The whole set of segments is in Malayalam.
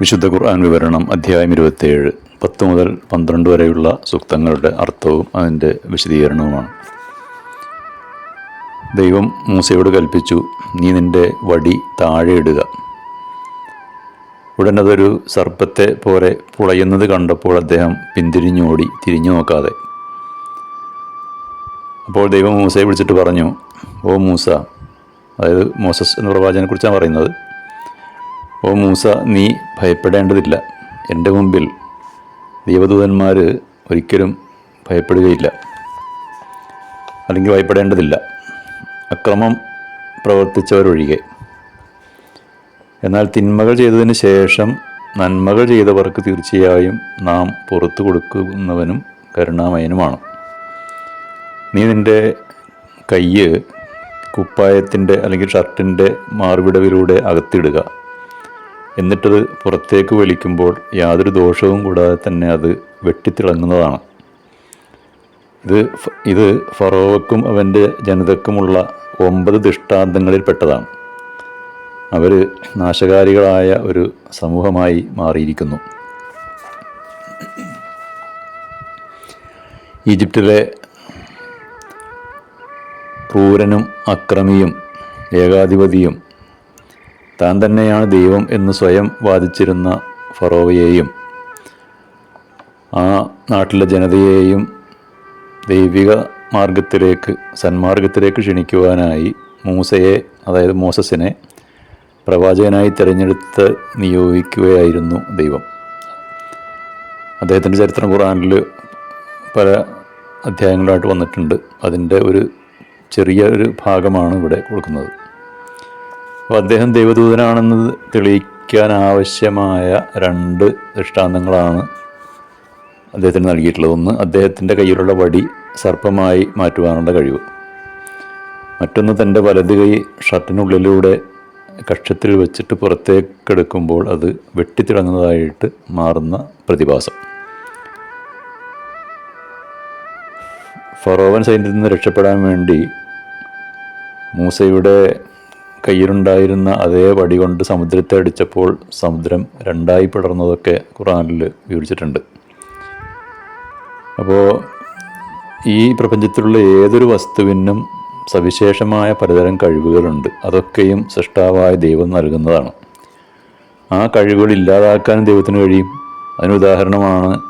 വിശുദ്ധ ഖുർആൻ വിവരണം അധ്യായം ഇരുപത്തിയേഴ് പത്ത് മുതൽ പന്ത്രണ്ട് വരെയുള്ള സൂക്തങ്ങളുടെ അർത്ഥവും അതിന്റെ വിശദീകരണവുമാണ്. ദൈവം മൂസയോട് കൽപ്പിച്ചു നീ നിന്റെ വടി താഴെ ഇടുക. ഉടനതൊരു സർപ്പത്തെ പോലെ പുളയുന്നത് കണ്ടപ്പോൾ അദ്ദേഹം പിന്തിരിഞ്ഞോടി തിരിഞ്ഞു നോക്കാതെ. അപ്പോൾ ദൈവം മൂസയെ വിളിച്ചിട്ട് പറഞ്ഞു ഓ മൂസ അതായത് മോസസ് എന്ന പ്രവാചകനെ കുറിച്ചാണ് പറയുന്നത്. ഓ മൂസ നീ ഭയപ്പെടേണ്ടതില്ല. എന്റെ മുമ്പിൽ ദൈവദൂതന്മാർ ഒരിക്കലും ഭയപ്പെടുകയില്ല. അല്ലെങ്കിൽ ഭയപ്പെടേണ്ടതില്ല. അക്രമം പ്രവർത്തിച്ചവരൊഴികെ. എന്നാൽ തിന്മകൾ ചെയ്തതിന് ശേഷം നന്മകൾ ചെയ്തവർക്ക് തീർച്ചയായും നാം പുറത്തു കൊടുക്കുന്നവനും കരുണാമയനുമാണ്. നീ നിന്റെ കയ്യ് കുപ്പായത്തിന്റെ അല്ലെങ്കിൽ ഷർട്ടിന്റെ മാർവിടവിലൂടെ അകത്തിടുക. എന്നിട്ടത് പുറത്തേക്ക് വലിക്കുമ്പോൾ യാതൊരു ദോഷവും കൂടാതെ തന്നെ അത് വെട്ടിത്തിളങ്ങുന്നതാണ്. ഇത് ഇത് ഫറോവക്കും അവന്റെ ജനതക്കുമുള്ള ഒമ്പത് ദൃഷ്ടാന്തങ്ങളിൽ പെട്ടതാണ്. അവർ നാശകാരികളായ ഒരു സമൂഹമായി മാറിയിരിക്കുന്നു. ഈജിപ്തിലെ ക്രൂരനും അക്രമിയും ഏകാധിപതിയും താൻ തന്നെയാണ് ദൈവം എന്ന് സ്വയം വാദിച്ചിരുന്ന ഫറോവയെയും ആ നാട്ടിലെ ജനതയെയും ദൈവിക മാർഗത്തിലേക്ക് സന്മാർഗത്തിലേക്ക് ക്ഷണിക്കുവാനായി മൂസയെ അതായത് മോസസിനെ പ്രവാചകനായി തിരഞ്ഞെടുത്ത് നിയോഗിക്കുകയായിരുന്നു ദൈവം. അദ്ദേഹത്തിന്റെ ചരിത്രം ഖുറാനിൽ പല അധ്യായങ്ങളായിട്ട് വന്നിട്ടുണ്ട്. അതിന്റെ ഒരു ചെറിയ ഒരു ഭാഗമാണ് ഇവിടെ കൊടുക്കുന്നത്. അപ്പോൾ അദ്ദേഹം ദൈവദൂതനാണെന്ന് തെളിയിക്കാൻ ആവശ്യമായ രണ്ട് ദൃഷ്ടാന്തങ്ങളാണ് അദ്ദേഹത്തിന് നൽകിയിട്ടുള്ളത്. ഒന്ന് അദ്ദേഹത്തിന്റെ കയ്യിലുള്ള വടി സർപ്പമായി മാറ്റുവാനുള്ള കഴിവ്. മറ്റൊന്ന് തന്റെ വലത് കൈ ഷർട്ടിനുള്ളിലൂടെ കക്ഷത്തിൽ വെച്ചിട്ട് പുറത്തേക്കെടുക്കുമ്പോൾ അത് വെട്ടിത്തിളങ്ങുന്നതായിട്ട് മാറുന്ന പ്രതിഭാസം. ഫറോവൻ സൈന്യത്തിൽ നിന്ന് രക്ഷപ്പെടാൻ വേണ്ടി മൂസയുടെ കയ്യിലുണ്ടായിരുന്ന അതേ വടി കൊണ്ട് സമുദ്രത്തെ അടിച്ചപ്പോൾ സമുദ്രം രണ്ടായി പിടർന്നതൊക്കെ ഖുറാനിൽ വിവരിച്ചിട്ടുണ്ട്. അപ്പോൾ ഈ പ്രപഞ്ചത്തിലുള്ള ഏതൊരു വസ്തുവിനും സവിശേഷമായ പലതരം കഴിവുകളുണ്ട്. അതൊക്കെയും സൃഷ്ടാവായ ദൈവം നൽകുന്നതാണ്. ആ കഴിവുകൾ ഇല്ലാതാക്കാൻ ദൈവത്തിന് കഴിയും. അതിന് ഉദാഹരണമാണ്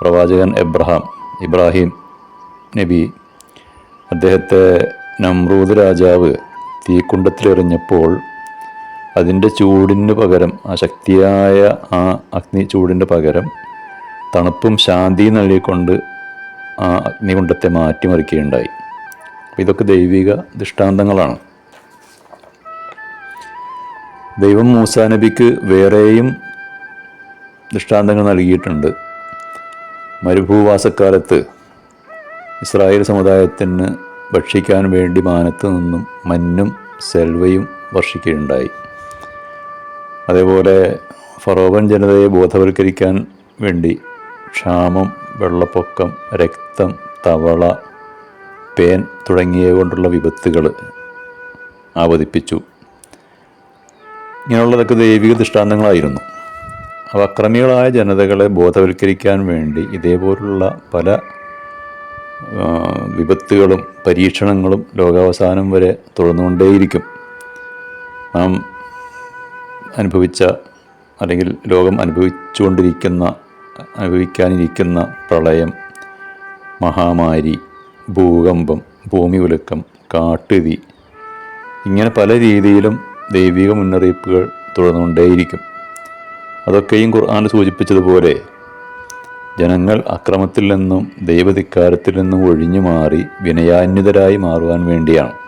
പ്രവാചകൻ എബ്രഹാം ഇബ്രാഹിം നബി അദ്ദേഹത്തെ നമ്രൂദ് രാജാവ് തീക്കുണ്ടത്തിലെറിഞ്ഞപ്പോൾ അതിന്റെ ചൂടിന് പകരം ആ ശക്തിയായ ആ അഗ്നി ചൂടിന് പകരം തണുപ്പും ശാന്തിയും നൽകിക്കൊണ്ട് ആ അഗ്നികുണ്ടത്തെ മാറ്റിമറിക്കുകയുണ്ടായി. ഇതൊക്കെ ദൈവിക ദൃഷ്ടാന്തങ്ങളാണ്. ദൈവം മൂസാ നബിക്ക് വേറെയും ദൃഷ്ടാന്തങ്ങൾ നൽകിയിട്ടുണ്ട്. മരുഭൂവാസക്കാലത്ത് ഇസ്രായേൽ സമുദായത്തിന് ഭക്ഷിക്കാൻ വേണ്ടി മാനത്ത് നിന്നും മഞ്ഞും സെൽവയും വർഷിക്കുകയുണ്ടായി. അതേപോലെ ഫറോവൻ ജനതയെ ബോധവൽക്കരിക്കാൻ വേണ്ടി ക്ഷാമം വെള്ളപ്പൊക്കം രക്തം തവള പേൻ തുടങ്ങിയ കൊണ്ടുള്ള വിപത്തുകൾ ആവതിപ്പിച്ചു ഇങ്ങനെയുള്ളതൊക്കെ ദൈവിക ദൃഷ്ടാന്തങ്ങളായിരുന്നു. അവ അക്രമികളായ ജനതകളെ ബോധവൽക്കരിക്കാൻ വേണ്ടി ഇതേപോലുള്ള പല വിപത്തുകളും പരീക്ഷണങ്ങളും ലോകാവസാനം വരെ തുടർന്നുകൊണ്ടേയിരിക്കും. നാം അനുഭവിച്ച അല്ലെങ്കിൽ ലോകം അനുഭവിച്ചുകൊണ്ടിരിക്കുന്ന അനുഭവിക്കാനിരിക്കുന്ന പ്രളയം മഹാമാരി ഭൂകമ്പം ഭൂമി ഉലക്കം കാട്ടുതീ ഇങ്ങനെ പല രീതിയിലും ദൈവിക മുന്നറിയിപ്പുകൾ തുടർന്നുകൊണ്ടേയിരിക്കും. അതൊക്കെയും ഖുർആൻ സൂചിപ്പിച്ചതുപോലെ ജനങ്ങൾ അക്രമത്തിൽ നിന്നും ദൈവധിക്കാരത്തിൽ നിന്നും ഒഴിഞ്ഞു മാറി വിനയാന്വിതരായി മാറുവാൻ വേണ്ടിയാണ്.